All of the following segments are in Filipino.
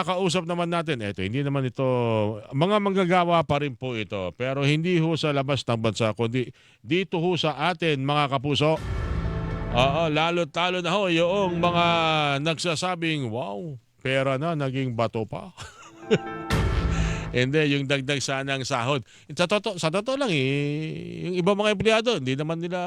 Kakausap naman natin, eto, hindi naman ito, mga manggagawa pa rin po ito, pero hindi ho sa labas ng bansa, kundi dito ho sa atin, mga kapuso. Oo, lalo talo na ho yung mga nagsasabing, wow, pera na, naging bato pa. Hindi, yung dagdag sana ng sahod. Sa totoo, sa totoo lang, eh, yung ibang mga empleyado, hindi naman nila,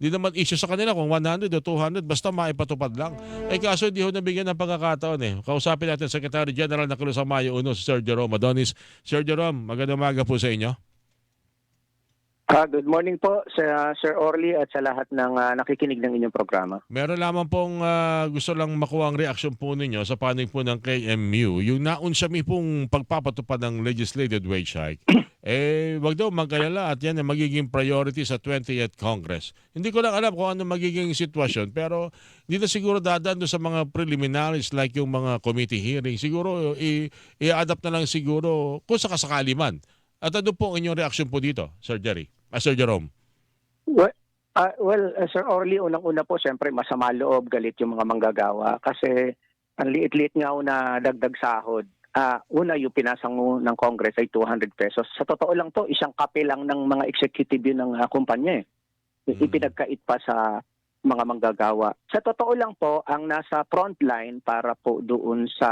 hindi naman issue sa kanila kung 100 o 200, basta maipatupad lang. Eh kaso hindi ho nabigyan ng pagkakataon eh. Kausapin natin Secretary General ng Kulusamayo Uno, si Sir Jerome Adonis. Sir Jerome, magandang umaga po sa inyo. Ah, good morning po sa Sir Orly at sa lahat ng ah, nakikinig ng inyong programa. Meron lamang pong ah, gusto lang makuha ang reaksyon po ninyo sa panig po ng KMU. Yung naunsami pong pagpapatupad ng legislated wage hike. eh, wag daw magkalala at yan ang magiging priority sa 20th Congress. Hindi ko lang alam kung ano magiging sitwasyon pero hindi na siguro dadaan doon sa mga preliminaries like yung mga committee hearing. Siguro i-adapt na lang siguro kung sakasakali man. At ano po ang inyong reaksyon po dito, Sir Jerry? Ah, Sir Jerome? Well, ah, well ah, Sir Orly, unang-una po, siyempre masama loob, galit yung mga manggagawa kasi ang liit-liit nga na dagdag sahod. Ah, una, yung pinasang ng Congress ay 200 pesos. Sa totoo lang to, isang kape lang ng mga executive yun ng ah, kumpanya eh. Mm. Ipinagkait pa sa mga manggagawa. Sa totoo lang po, ang nasa front line para po doon sa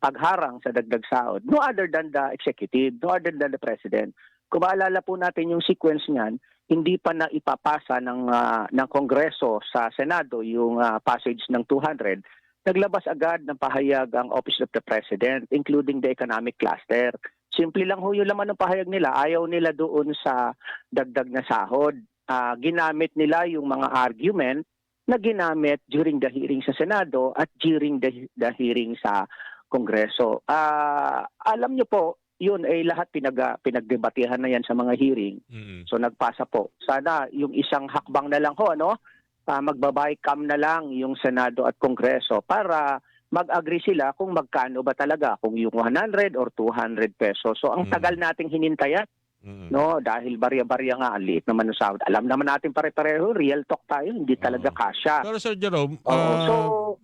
pagharang sa dagdag sahod, no other than the executive, no other than the president. Kung maalala po natin yung sequence niyan, hindi pa na ipapasa ng ah, ng Kongreso sa Senado yung ah, passage ng 200. Naglabas agad ng pahayag ang Office of the President, including the economic cluster. Simple lang ho yung laman ng pahayag nila. Ayaw nila doon sa dagdag na sahod. Ah, ginamit nila yung mga argument na ginamit during the hearing sa Senado at during the, the hearing sa Kongreso. Ah, alam niyo po, yun ay lahat pinag pinagdebatehan na yan sa mga hearing. Mm-mm. So nagpasa po. Sana yung isang hakbang na lang ho ano, uh, magbabay-cam na lang yung Senado at Kongreso para mag-agree sila kung magkano ba talaga, kung yung 100 or 200 pesos. So ang Mm. tagal nating hinintayan, Mm-mm. no, dahil barya-barya nga ang liit naman ng sahod. Alam naman natin pare-pareho, real talk tayo, hindi talaga Oo. kasya. Pero Sir Jerome, Oo, ah, so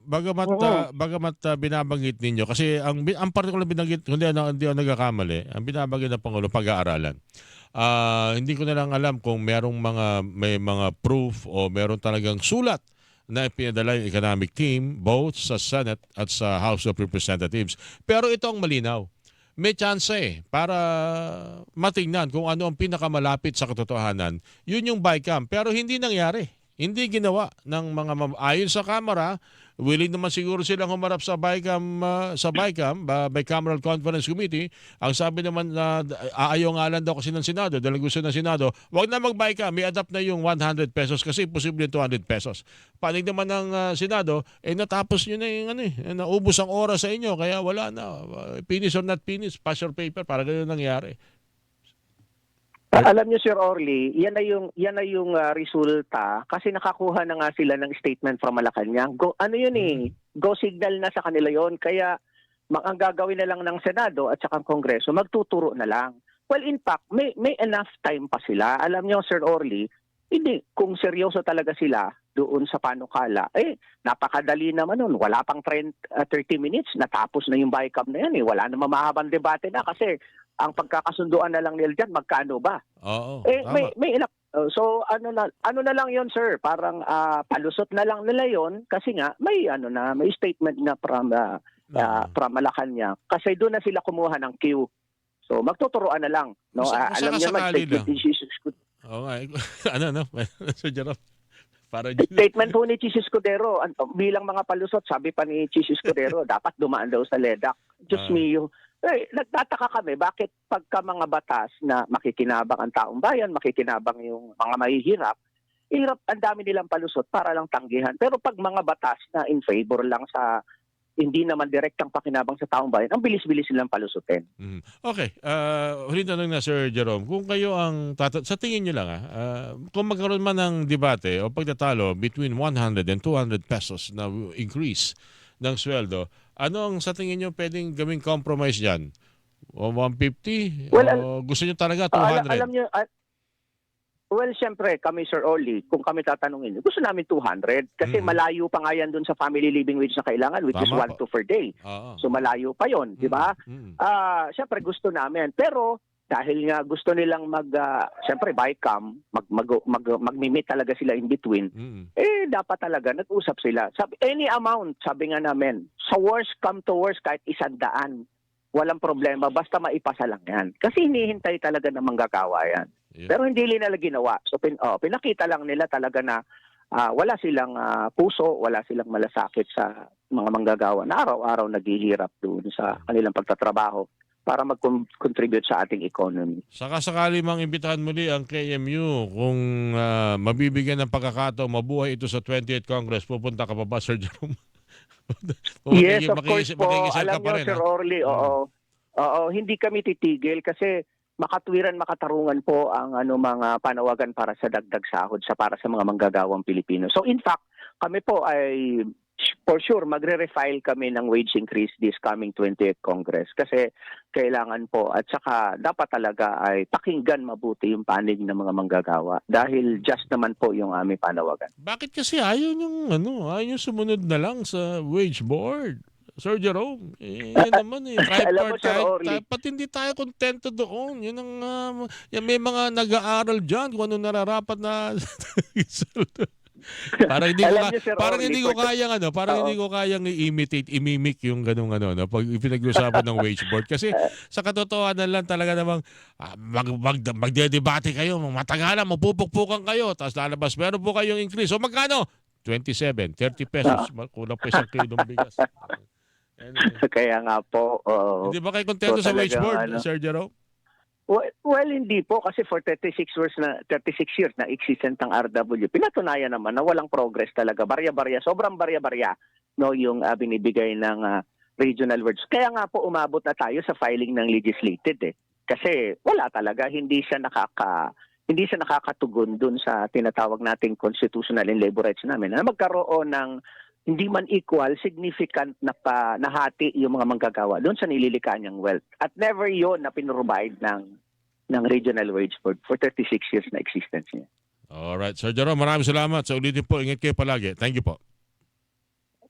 bagamat Oo. ah, bagamat ah, binabanggit ninyo kasi ang ang particular binanggit hindi ano hindi ako nagkakamali, ang binabanggit ng pangulo pag-aaralan. Ah, hindi ko na lang alam kung merong mga may mga proof o meron talagang sulat na pinadala yung economic team both sa Senate at sa House of Representatives. Pero ito ang malinaw. May chance eh para matingnan kung ano ang pinakamalapit sa katotohanan. Yun yung bycam. Pero hindi nangyari. Hindi ginawa ng mga ayon sa Kamara, willing naman siguro silang humarap sa BICAM ah, sa BICAM, ba- Bicameral Conference Committee. Ang sabi naman na uh, aayaw nga lang daw kasi ng Senado dahil gusto ng Senado, wag na mag-BICAM, i-adapt na yung 100 pesos kasi posible 200 pesos. Panig naman ng ah, Senado, eh natapos nyo na yung ano eh, naubos ang oras sa inyo kaya wala na. Uh, finish or not finish, pass your paper, para ganun nangyari. Alam niyo Sir Orly, yan na yung yan na yung ah, resulta kasi nakakuha na nga sila ng statement from Malacanang. Go ano yun eh, go signal na sa kanila yon. Kaya ma- ang gagawin na lang ng Senado at saka ang Kongreso, magtuturo na lang. Well, in fact, may may enough time pa sila. Alam niyo Sir Orly, hindi kung seryoso talaga sila doon sa panukala, eh napakadali naman nun. Wala pang 30, ah, 30 minutes, natapos na yung BICAM na yan eh. Wala na mahabang debate na kasi ang pagkakasunduan na lang nila dyan, magkano ba? Oo, Eh, tama. may, may ilang. uh, So ano na ano na lang 'yon sir parang ah, palusot na lang nila 'yon kasi nga may ano na may statement na from uh, Oo. from Malacanang kasi doon na sila kumuha ng queue. So magtuturoan na lang no Sa- Ah, alam niyo naman statement ni Jesus eh. ano, ano? Sir Jerome, para statement po ni Jesus Escudero an- bilang mga palusot sabi pa ni Jesus Escudero dapat dumaan daw sa LEDAC. Diyos Ah. mio. Eh, nagtataka kami bakit pagka mga batas na makikinabang ang taong bayan, makikinabang yung mga mahihirap, hirap ang dami nilang palusot para lang tanggihan. Pero pag mga batas na in favor lang sa hindi naman direktang pakinabang sa taong bayan, ang bilis-bilis nilang palusutin. Mhm. Okay. Uh, huling tanong na, Sir Jerome. Kung kayo ang tata- sa tingin nyo lang, ah, ah, kung magkaroon man ng debate o pagtatalo between 100 and 200 pesos na increase ng sweldo, ano ang sa tingin nyo pwedeng gawing compromise dyan? O 150? Well, o gusto nyo talaga Ah, ala- 200? alam niyo, ah, Well, siyempre, kami, Sir Oli, kung kami tatanungin, gusto namin 200 kasi Mhm. malayo pa nga yan dun sa family living wage na kailangan, which is Tama 1 po. to per day. Oo. So malayo pa yon, di ba? Mm, mm. Ah, siyempre gusto namin. Pero dahil nga gusto nilang mag ah, siyempre bycam, mag mag, mag magmi-meet talaga sila in between. Mm. Eh dapat talaga nag-usap sila. Sabi, any amount, sabi nga namin. Sa worst come to worst kahit isang daan. Walang problema basta maipasa lang yan. Kasi hinihintay talaga ng manggagawa yan. Yun. Pero hindi nila ginawa. So pin, oh, pinakita lang nila talaga na ah, wala silang ah, puso, wala silang malasakit sa mga manggagawa na araw-araw naghihirap doon sa kanilang pagtatrabaho para mag-contribute sa ating economy. Saka sakali mang imbitahan muli ang KMU kung ah, mabibigyan ng pagkakataon mabuhay ito sa 28th Congress, pupunta ka pa ba, Sir Jerome? yes, of course po. Alam niyo, rin, Sir ha? Mm. Orly, oo. Oo, hindi kami titigil kasi makatwiran, makatarungan po ang ano mga panawagan para sa dagdag sahod sa para sa mga manggagawang Pilipino. So in fact, kami po ay for sure magre-refile kami ng wage increase this coming 28th Congress kasi kailangan po at saka dapat talaga ay pakinggan mabuti yung panig ng mga manggagawa dahil just naman po yung aming panawagan. Bakit kasi ayaw yung ano, ayaw yung sumunod na lang sa wage board? Sir Jerome, eh, yan naman eh, Orly. tayo, pati hindi tayo kontento doon. Yun ang, ah, yan, may mga nag-aaral dyan kung ano nararapat na parang hindi ko, niyo, Sir parang hindi ko kayang ano, parang Oo. hindi ko kayang i-imitate, imimic yung ganung ano, no, pag pinag-usapan ng wage board. Kasi sa katotohanan lang talaga namang ah, mag, mag, magdedebate kayo, matagalan, mapupukpukan kayo, tapos lalabas, meron po kayong increase. So magkano? 27, 30 pesos. Kulang pa isang kilong bigas. Anyway. Kaya nga po, oo. Hindi ba kayo kontento So, sa wage board, ano, Sir Jerome? Well, well, hindi po kasi for 36 years na 36 years na existent ang RW. Pinatunayan naman na walang progress talaga. Barya-barya, sobrang barya-barya no yung ah, binibigay ng ah, regional words. Kaya nga po umabot na tayo sa filing ng legislated eh. Kasi wala talaga hindi siya nakaka hindi siya nakakatugon dun sa tinatawag nating constitutional and labor rights namin na magkaroon ng hindi man equal, significant na pa, nahati yung mga manggagawa doon sa nililika niyang wealth. At never yon na pinrovide ng ng regional wage board for 36 years na existence niya. Alright, Sir Jerome, maraming salamat. Sa ulitin po, ingat kayo palagi. Thank you po.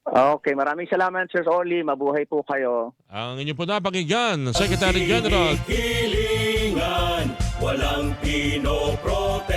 Okay, maraming salamat Sir Oli. Mabuhay po kayo. Ang inyo po napakinggan, Secretary General Hilingan, walang pinoprotektahan.